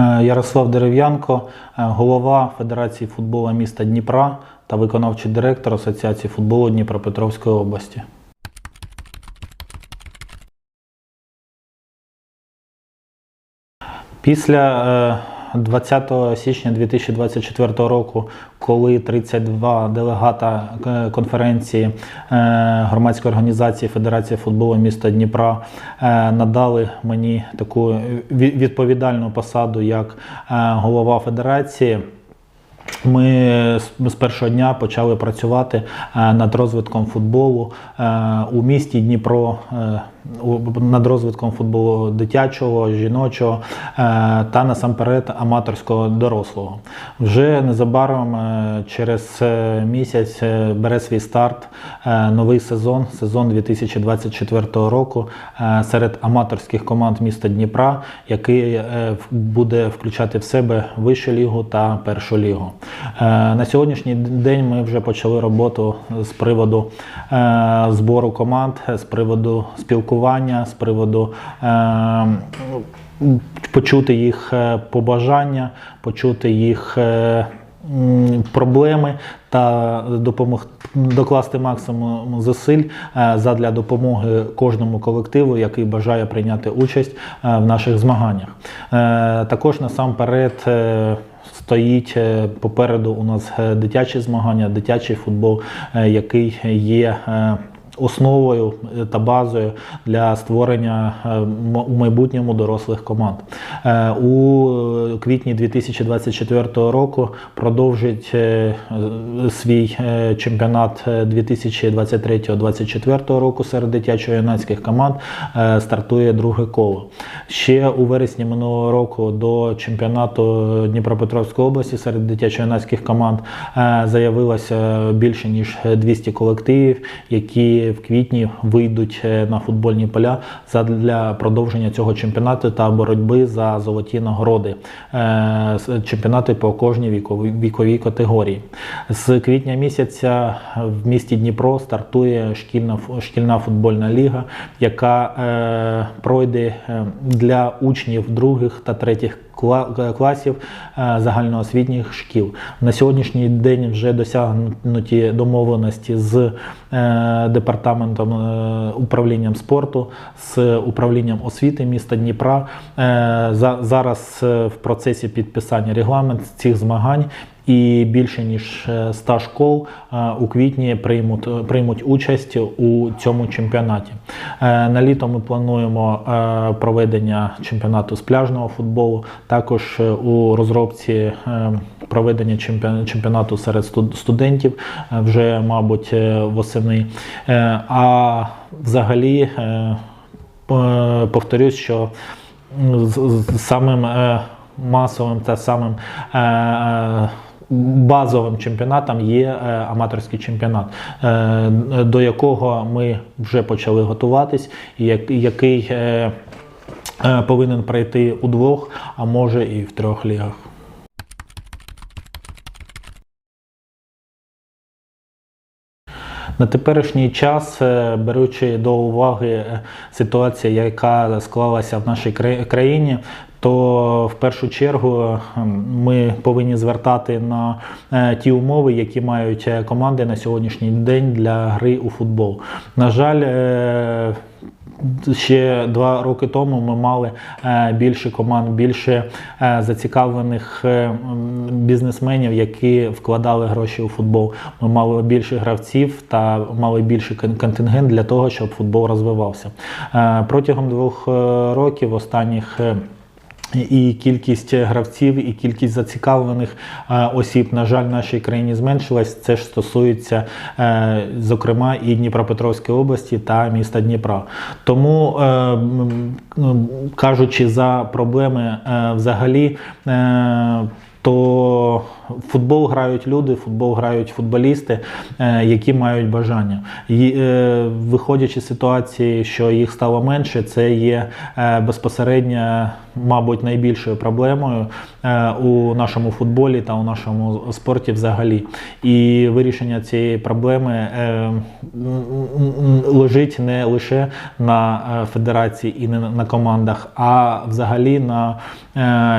Е, Ярослав Дерев'янко, е, голова Федерації футболу міста Дніпра та виконавчий директор Асоціації футболу Дніпропетровської області. Після е, 20 січня 2024 року, коли 32 делегата е, конференції е, громадської організації Федерації футболу міста Дніпра е, надали мені таку відповідальну посаду як голова федерації. Ми з- першого дня почали працювати над розвитком футболу у місті Дніпро, над розвитком футболу дитячого, жіночого е, та насамперед аматорського дорослого. Вже незабаром е, через е, місяць бере свій старт новий сезон, сезон 2024 року серед аматорських команд міста Дніпра, який буде включати в себе вищу лігу та першу лігу. На сьогоднішній день ми вже почали роботу з приводу збору команд, з приводу спілкування, з приводу е, почути їх е, побажання, почути їх. е, Проблеми та допомог докласти максимум зусиль е, задля допомоги кожному колективу, який бажає прийняти участь е, в наших змаганнях. Також насамперед стоїть попереду у нас дитячі змагання, дитячий футбол, який є. Основою е, та базою для створення е, у майбутньому дорослих команд Е, у квітні 2024 року продовжить свій чемпіонат е, 2023-2024 року серед дитячо-юнацьких команд стартує друге коло. Ще у вересні минулого року до чемпіонату Дніпропетровської області серед дитячо-юнацьких команд заявилося більше ніж 200 колективів, які в квітні вийдуть е, на футбольні поля для продовження цього чемпіонату та боротьби за золоті нагороди. Е, Чемпіонати по кожній віковій, категорії. З квітня місяця в місті Дніпро стартує шкільна, шкільна футбольна ліга, яка е, пройде для учнів других та третіх класів е, загальноосвітніх шкіл. На сьогоднішній день вже досягнуті домовленості з е, департаментом е, управлінням спорту, з управлінням освіти міста Дніпра. Зараз в процесі підписання регламент цих змагань. І більше ніж е, 100 школ е, у квітні приймуть, приймуть участь у цьому чемпіонаті. Е, На літо ми плануємо е, проведення чемпіонату з пляжного футболу, також е, у розробці е, проведення чемпіонату серед студентів е, вже, мабуть, е, восени. Е, А взагалі е, повторюсь, що з- самим е, масовим та самим е, е, базовим чемпіонатом є е, аматорський чемпіонат, е, до якого ми вже почали готуватись, який е, повинен пройти у двох, а може і в трьох лігах. На теперішній час, беручи до уваги ситуацію, яка склалася в нашій країні, то в першу чергу е, ми повинні звертати на е, ті умови, які мають е, команди на сьогоднішній день для гри у футбол. На жаль, е, Ще два роки тому ми мали більше команд, більше зацікавлених бізнесменів, які вкладали гроші у футбол. Ми мали більше гравців та мали більший контингент для того, щоб футбол розвивався. Протягом двох років останніх. І кількість гравців, і кількість зацікавлених е, осіб, на жаль, в нашій країні зменшилась. Це ж стосується, е, зокрема, і Дніпропетровської області та міста Дніпра. Тому, е, кажучи за проблеми взагалі, то футбол грають люди, футбол грають футболісти, е, які мають бажання. Е, виходячи з ситуації, що їх стало менше, це є е, безпосередньо, мабуть, найбільшою проблемою у нашому футболі та у нашому спорті взагалі. І вирішення цієї проблеми лежить не лише на федерації і не на- командах, а взагалі на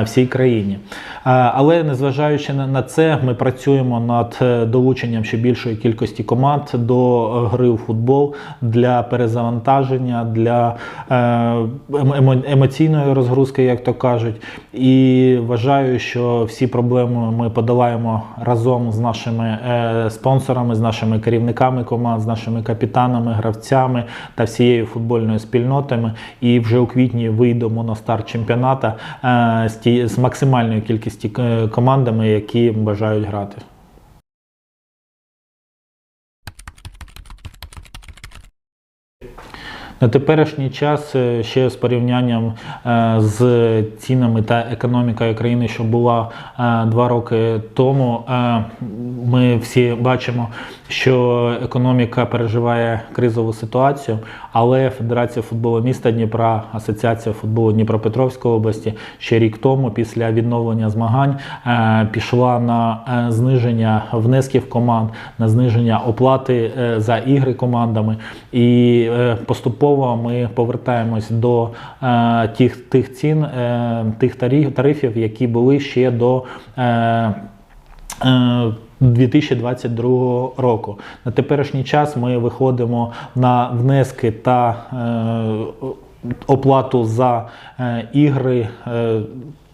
всій країні. Але незважаючи на- це, ми працюємо над е, долученням ще більшої кількості команд до е, гри у футбол для перезавантаження, для е, емоційної розгрузки, як то кажуть. І вважаю, що всі проблеми ми подолаємо разом з нашими спонсорами, з нашими керівниками команд, з нашими капітанами, гравцями та всією футбольною спільнотами. І вже у квітні вийдемо на старт чемпіоната з, максимальною кількістю командами, які бажають грати. На теперішній час е, ще з порівнянням е, з цінами та економікою країни, що була е, два роки тому, ми всі бачимо, що економіка переживає кризову ситуацію, але Федерація футболу міста Дніпра, Асоціація футболу Дніпропетровської області ще рік тому, після відновлення змагань, пішла на зниження внесків команд, на зниження оплати за ігри командами. І е, поступово ми повертаємось до е, тих, тих цін, е, тих тарифів, які були ще до. Е, е, 2022 року. На теперішній час ми виходимо на внески та е, оплату за е, ігри е,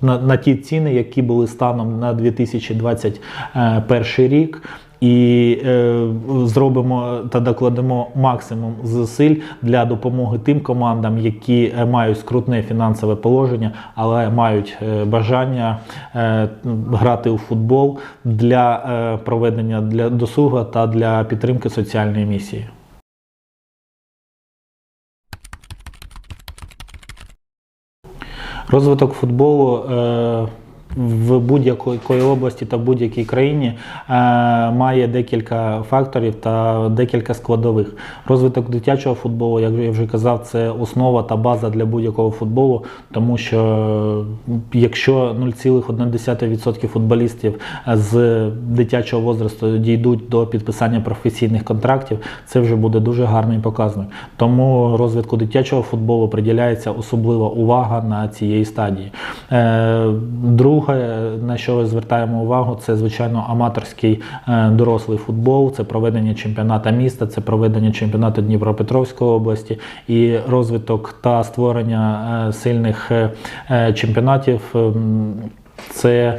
на, на ті ціни, які були станом на 2021 рік. І е, зробимо та докладемо максимум зусиль для допомоги тим командам, які е, мають скрутне фінансове положення, але мають е, бажання е, грати у футбол для е, проведення для досугу та для підтримки соціальної місії. Розвиток футболу е, в будь-якої області та в будь-якій країні е, має декілька факторів та декілька складових. Розвиток дитячого футболу, як я вже казав, це основа та база для будь-якого футболу, тому що е, якщо 0,1% футболістів з дитячого возрасту дійдуть до підписання професійних контрактів, це вже буде дуже гарний показник. Тому розвитку дитячого футболу приділяється особлива увага на цієї стадії. Е, Друге, на що звертаємо увагу, це звичайно аматорський е, дорослий футбол, це проведення чемпіоната міста, це проведення чемпіонату Дніпропетровської області і розвиток та створення е, сильних е, чемпіонатів. ем, Це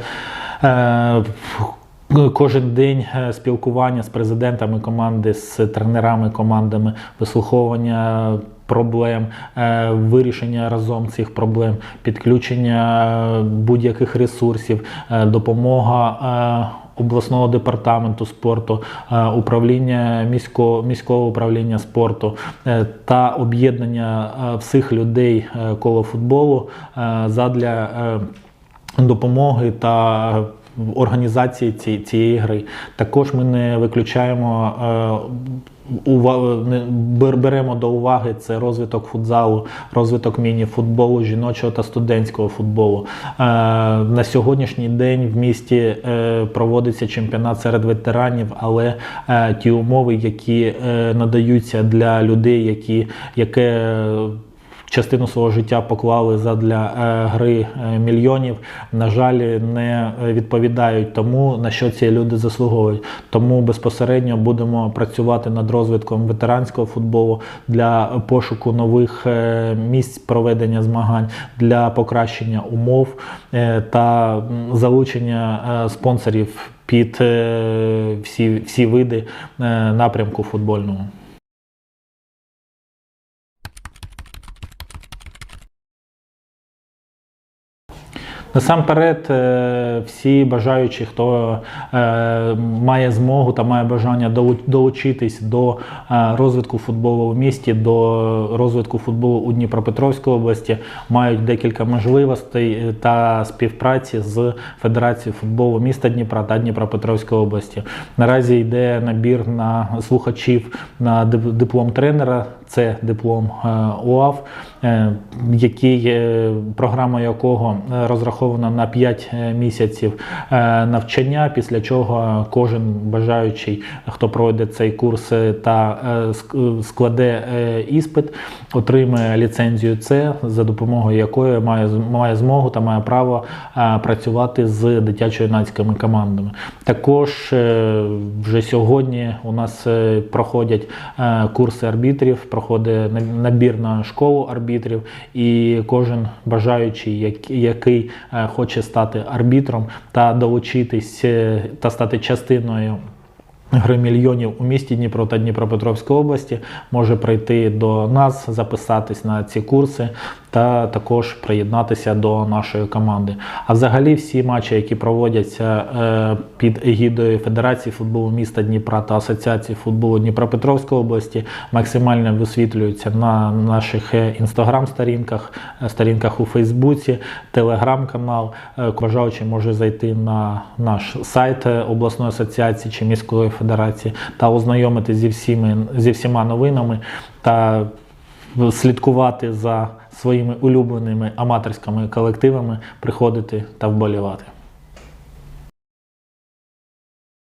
Кожен день е, спілкування з президентами команди, з тренерами командами, вислуховування проблем, е, вирішення разом цих проблем, підключення е, будь-яких ресурсів, допомога. Обласного департаменту спорту, управління міського міського управління спорту та об'єднання всіх людей коло футболу задля допомоги та організації ці- цієї гри. Також ми не виключаємо. е, Беремо до уваги це розвиток футзалу, розвиток міні-футболу, жіночого та студентського футболу. Е, На сьогоднішній день в місті е, проводиться чемпіонат серед ветеранів, але ті умови, які надаються для людей, які яке частину свого життя поклали задля е, гри е, мільйонів, на жаль, не відповідають тому, на що ці люди заслуговують. Тому безпосередньо будемо працювати над розвитком ветеранського футболу для пошуку нових е, місць проведення змагань, для покращення умов та залучення спонсорів під всі, всі види напрямку футбольного. Насамперед, е, всі бажаючі, хто е, має змогу та має бажання долу- долучитись до е, розвитку футболу в місті, до розвитку футболу у Дніпропетровській області, мають декілька можливостей та співпраці з Федерацією футболу міста Дніпра та Дніпропетровської області. Наразі йде набір на слухачів на диплом тренера. Це диплом е, УАФ, е, який, е, програма якого розрахована на 5 місяців навчання, після чого кожен бажаючий, хто пройде цей курс та складе іспит, отримає ліцензію С, за допомогою якої має, має змогу та має право працювати з дитячо-юнацькими командами. Також вже сьогодні у нас проходять курси арбітрів, проходить на- набір на школу арбітрів, і кожен бажаючий, як- який е, хоче стати арбітром та долучитись е, та стати частиною. Гри мільйонів у місті Дніпро та Дніпропетровської області може прийти до нас, записатись на ці курси та також приєднатися до нашої команди. А взагалі всі матчі, які проводяться е, під егідою Федерації футболу міста Дніпра та Асоціації футболу Дніпропетровської області, максимально висвітлюються на наших е, інстаграм-сторінках, е, сторінках у Фейсбуці, телеграм-канал. Бажаючий може зайти на наш сайт обласної асоціації чи міської федерації та ознайомитися зі всіми зі всіма новинами та слідкувати за своїми улюбленими аматорськими колективами, приходити та вболівати.